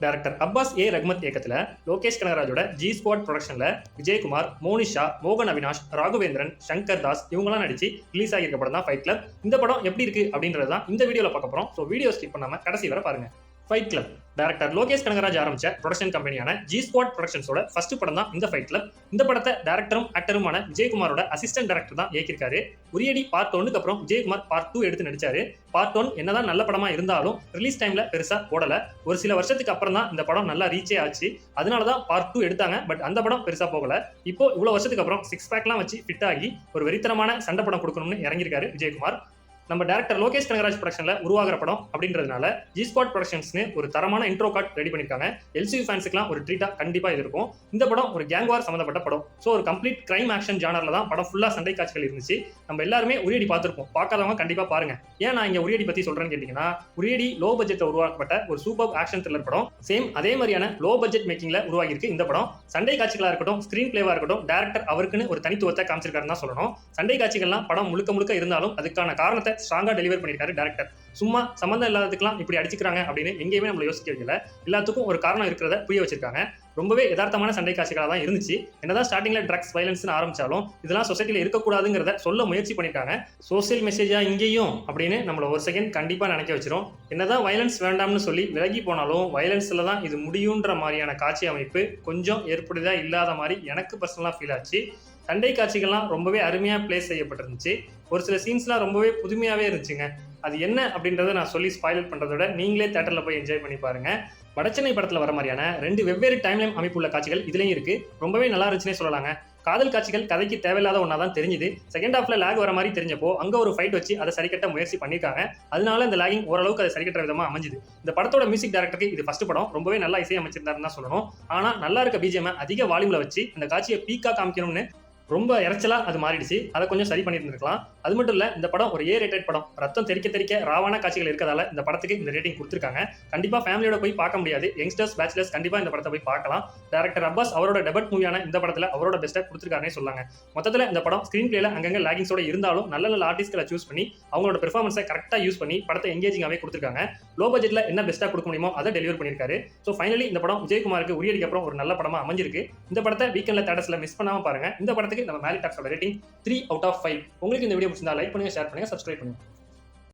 Director Abbas ஏ ரஹ்மத் இயக்கத்தில் Lokesh கனகராஜோட G squad ப்ரொடக்ஷனில் விஜயகுமார் மோனிஷா மோகன் அவினாஷ் ராகவேந்திரன் சங்கர் தாஸ் இவங்கெல்லாம் நடிச்சு ரிலீஸ் ஆகியிருக்க படம் தான் ஃபைட் கிளப் இந்த படம் எப்படி இருக்கு அப்படின்றது தான் இந்த வீடியோவில் பார்க்க போகிறோம் ஸோ வீடியோ ஸ்கிப் பண்ணாம கடைசி வரை பாருங்க. Fight club director Lokesh Kanagaraj ஆரம்பிச்ச ப்ரொடக்ஷன் கம்பெனியான ஜி ஸ்குவாட் ப்ரொடக்ஷன்ஸோட ஃபர்ஸ்ட் படம் தான் இந்த ஃபைட் கிளப் இந்த படத்தை டேரக்டரும் ஆக்டருமான விஜயகுமாரோட அசிஸ்டன்ட் டேரக்டர் தான் இயக்கியிருக்காரு. உரியடி பார்ட் ஒன்னுக்கு அப்புறம் விஜயகுமார் பார்ட் டூ எடுத்து நடிச்சாரு. பார்ட் ஒன் என்னதான் நல்ல படமா இருந்தாலும் ரிலீஸ் டைம்ல பெருசா ஓடல. ஒரு சில வருஷத்துக்கு அப்புறம் தான் இந்த படம் நல்லா ரீச்சே ஆச்சு. அதனால தான் பார்ட் டூ எடுத்தாங்க. பட் அந்த படம் பெருசா போகல. இப்போ இவ்வளவு வருஷத்துக்கு அப்புறம் சிக்ஸ் பேக்லாம் வச்சு ஃபிட் ஆகி ஒரு வெறித்தனமான சண்டை படம் கொடுக்கணும்னு இறங்கியிருக்காரு விஜயகுமார். நம்ம டேரக்டர் லோகேஷ் கனகராஜ் ப்ரொடக்ஷன்ல உருவாகிற படம் அப்படின்றதுனால ஜி ஸ்பாட் ப்ரொடக்ஷன்ஸ்னு ஒரு தரமான இன்ட்ரோ கார்ட் ரெடி பண்ணிருக்காங்க. எல்சி ஃபேன்ஸுக்குலாம் ஒரு ட்ரீட்டா கண்டிப்பா இது இருக்கும். இந்த படம் ஒரு கேங் வார் சம்மந்தப்பட்ட படம். ஸோ ஒரு கம்ப்ளீட் கிரைம் ஆக்ஷன் ஜானர்ல தான் படம் ஃபுல்லா சண்டை காட்சிகள் இருந்துச்சு. நம்ம எல்லாருமே உரியடி பார்த்துருப்போம். பார்க்காதவங்க கண்டிப்பா பாருங்க. ஏன் நான் இங்க உரியடி பத்தி சொல்றேன்னு கேட்டீங்கன்னா உரியடி லோ பட்ஜெட்ல உருவாக்கப்பட்ட ஒரு சூப்பர் ஆக்ஷன் த்ரில்லர் படம். சேம் அதே மாதிரியான லோ பட்ஜெட் மேக்கிங்ல உருவாகியிருக்கு இந்த படம். சண்டை காட்சிகளா இருக்கட்டும் ஸ்கிரீன் பிளேவா இருக்கட்டும் டேரக்டர் அவருக்குன்னு ஒரு தனித்துவத்தை காமிச்சிருக்காருன்னு தான் சொல்லணும். சண்டை காட்சிகள்லாம் படம் முழுக்க முழுக்க இருந்தாலும் அதுக்கான காரணத்தை ஸ்ட்ராங்கா டெலிவர் பண்ணியிருக்காரு டேரக்டர் சும்மா சம்மந்தம் இல்லாததுக்கெல்லாம் இப்படி அடிச்சுக்கிறாங்க அப்படின்னு எங்கேயுமே நம்மள யோசிக்க வைக்கல. எல்லாத்துக்கும் ஒரு காரணம் இருக்கிறத புரிய வச்சிருக்காங்க. ரொம்பவே யதார்த்தமான சண்டை காட்சிகளாக தான் இருந்துச்சு. என்னதான் ஸ்டார்டிங்ல ட்ரக்ஸ் வயலன்ஸ்னு ஆரம்பிச்சாலும் இதெல்லாம் சொசைட்டியில் இருக்கக்கூடாதுங்கிறத சொல்ல முயற்சி பண்ணிட்டாங்க. சோசியல் மெசேஜா இங்கேயும் அப்படின்னு நம்மள ஒரு செகண்ட் கண்டிப்பாக நினைக்க வச்சிரும். என்னதான் வயலன்ஸ் வேண்டாம்னு சொல்லி விலகி போனாலும் வயலன்ஸில் தான் இது முடியுன்ற மாதிரியான காட்சி அமைப்பு கொஞ்சம் ஏற்புடையதா இல்லாத மாதிரி எனக்கு பர்சனலாக ஃபீல் ஆச்சு. சண்டை காட்சிகள்லாம் ரொம்பவே அருமையாக பிளேஸ் செய்யப்பட்டிருந்துச்சு. ஒரு சில சீன்ஸ்லாம் ரொம்பவே புதுமையாகவே இருந்துச்சுங்க. அது என்ன அப்படின்றத நான் சொல்லி ஸ்பாயில் பண்ணுறதோட நீங்களே தேட்டரில் போய் என்ஜாய் பண்ணி பாருங்க. வடச்சென்னை படத்தில் வர மாதிரியான ரெண்டு வெவ்வேறு டைம்லைன் அமைப்புள்ள காட்சிகள் இதுலேயும் இருக்குது ரொம்பவே நல்லா இருந்துச்சுன்னே சொல்லலாங்க. காதல் காட்சிகள் கதைக்கு தேவையில்லாத ஒன்றா தான் தெரிஞ்சுது செகண்ட் ஹாஃப்ல லேக் வர மாதிரி தெரிஞ்சப்போ அங்கே ஒரு ஃபைட் வச்சு அதை சரிக்கட்ட முயற்சி பண்ணியிருக்காங்க. அதனால இந்த லேகிங் ஓரளவுக்கு அதை சரிக்கட்டுற விதமாக அமைஞ்சுது. இந்த படத்தோட மியூசிக் டேரக்டருக்கு இது ஃபஸ்ட் படம். ரொம்பவே நல்லா இசை அமைச்சிருந்தாருன்னு தான் சொல்லணும். ஆனால் நல்லா இருக்க பிஜிஎம் அதிக வால்யூமில் வச்சு இந்த காட்சியை பீக்கா காமிக்கணும்னு ரொம்ப இறைச்சலா அது மாறிடுச்சு. அதை கொஞ்சம் சரி பண்ணிட்டு இருந்திருக்கலாம். அது மட்டும் இல்ல இந்த படம் ஒரு ஏ ரேட்டட் படம். ரத்தம் தெறிக்க தெறிக்க ராவான காட்சிகள் இருக்கதால இந்த படத்துக்கு இந்த ரேட்டிங் கொடுத்துருக்காங்க. கண்டிப்பா ஃபேமிலியோட போய் பார்க்க முடியாது. யங்ஸ்டர்ஸ் பேச்சுலர்ஸ் கண்டிப்பா இந்த படத்தை போய் பார்க்கலாம். டேரக்டர் அப்பாஸ் அவரோட டெபட் மூவியான இந்த படத்துல அவரோட பெஸ்ட்டை கொடுத்துருக்காருனே சொல்லாங்க. மொத்தத்துல இந்த படம் ஸ்கிரீன் பிளேல அங்கங்க லேகிங்ஸோட இருந்தாலும் நல்ல நல்ல ஆர்டிஸ்ட்களை சூஸ் பண்ணி அவங்களோட பெர்ஃபார்மன்ஸை கரெக்டாக யூஸ் பண்ணி படத்தை எங்கேஜிங்காகவே கொடுத்துருக்காங்க. லோ பட்ஜெட்ல என்ன பெஸ்ட்டாக கொடுக்க முடியுமோ அதை டெலிவர் பண்ணியிருக்காரு. ஸோ ஃபைனலி இந்த படம் விஜயகுமாருக்கு உரியடிக்கு அப்புறம் ஒரு நல்ல படமா அமைஞ்சிருக்கு. இந்த படத்தை வீக்கெண்ட்ல தேட்டர்ஸ்ல மிஸ் பண்ணாம பாருங்க. இந்த படத்துக்கு நம்ம மேரி டாக்ஸோட rating three out of five உங்களுக்கு இந்த வீடியோ பிடிச்சிருந்தா லைக் பண்ணுங்க ஷேர் பண்ணுங்க சப்ஸ்கிரைப் பண்ணுங்க.